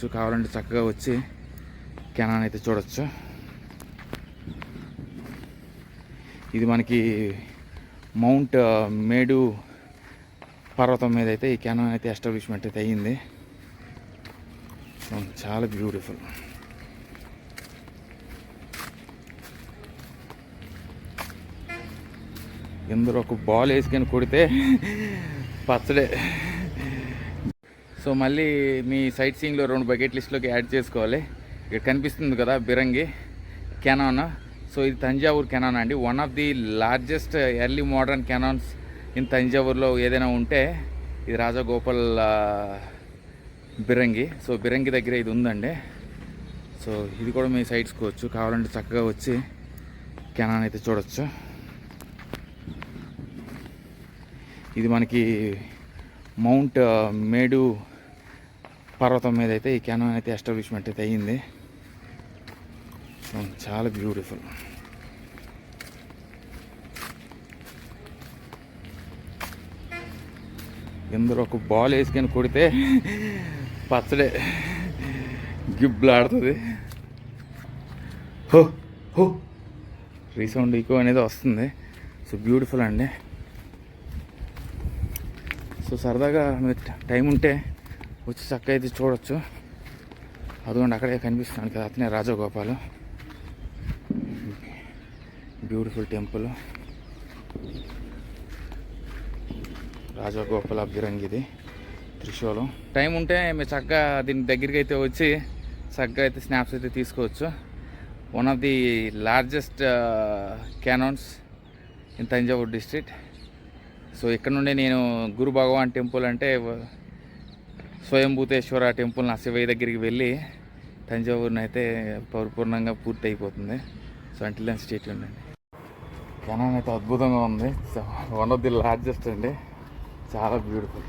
తీసుకోవచ్చు కావాలంటే చక్కగా వచ్చి కెనాన్ అయితే చూడొచ్చు. ఇది మనకి మౌంట్ మేడు పర్వతం మీద అయితే ఈ కెనాన్ అయితే ఎస్టాబ్లిష్మెంట్ అయితే అయ్యింది. చాలా బ్యూటిఫుల్. ఇందులో ఒక బాల్ వేసుకొని కొడితే పచ్చడే. సో మళ్ళీ మీ సైట్ సీయింగ్లో రెండు బకెట్ లిస్ట్లోకి యాడ్ చేసుకోవాలి. ఇక్కడ కనిపిస్తుంది కదా బిరంగి కెనాన్. సో ఇది తంజావూర్ కెనాన్ అండి. One of the largest early modern cannons in తంజావూర్లో ఏదైనా ఉంటే ఇది రాజగోపాల్ బిరంగి. సో బిరంగి దగ్గర ఇది ఉందండి. సో ఇది కూడా మీ సైట్స్కోవచ్చు కావాలంటే చక్కగా వచ్చి కెనాన్ అయితే చూడొచ్చు. ఇది మనకి మౌంట్ మేడు పర్వతం మీద అయితే ఈ కెనాన్ అయితే ఎస్టాబ్లిష్మెంట్ అయితే అయ్యింది సో చాలా బ్యూటిఫుల్ ఇందులో ఒక బాల్ వేసుకొని కొడితే పచ్చడే గిబ్బలాడుతుంది. హో హో. రీసౌండ్ ఈకో అనేది వస్తుంది. సో బ్యూటిఫుల్ అండి. సో సరదాగా మీరు టైం ఉంటే వచ్చి చక్కగా అయితే చూడొచ్చు. అదిగోండి అక్కడే కనిపిస్తున్నాను కదా అతనే రాజగోపాలు. బ్యూటిఫుల్ టెంపుల్ రాజగోపాల బిరంగి ఇది త్రిశూలం. టైం ఉంటే మీరు చక్కగా దీని దగ్గరికి అయితే వచ్చి చక్కగా అయితే స్నాప్స్ అయితే తీసుకోవచ్చు. One of the largest cannons in Thanjavur district so ఇక్కడ నుండి నేను గురు భగవాన్ టెంపుల్ అంటే స్వయంభూతేశ్వర టెంపుల్ నా శివయ్య దగ్గరికి వెళ్ళి తంజావూరుని అయితే పరిపూర్ణంగా పూర్తి అయిపోతుంది సో అంటిల్ దాని స్టేట్ ఉండండి కెనాన్ అయితే అద్భుతంగా ఉంది. వన్ ఆఫ్ ది లార్జెస్ట్ అండి. చాలా బ్యూటిఫుల్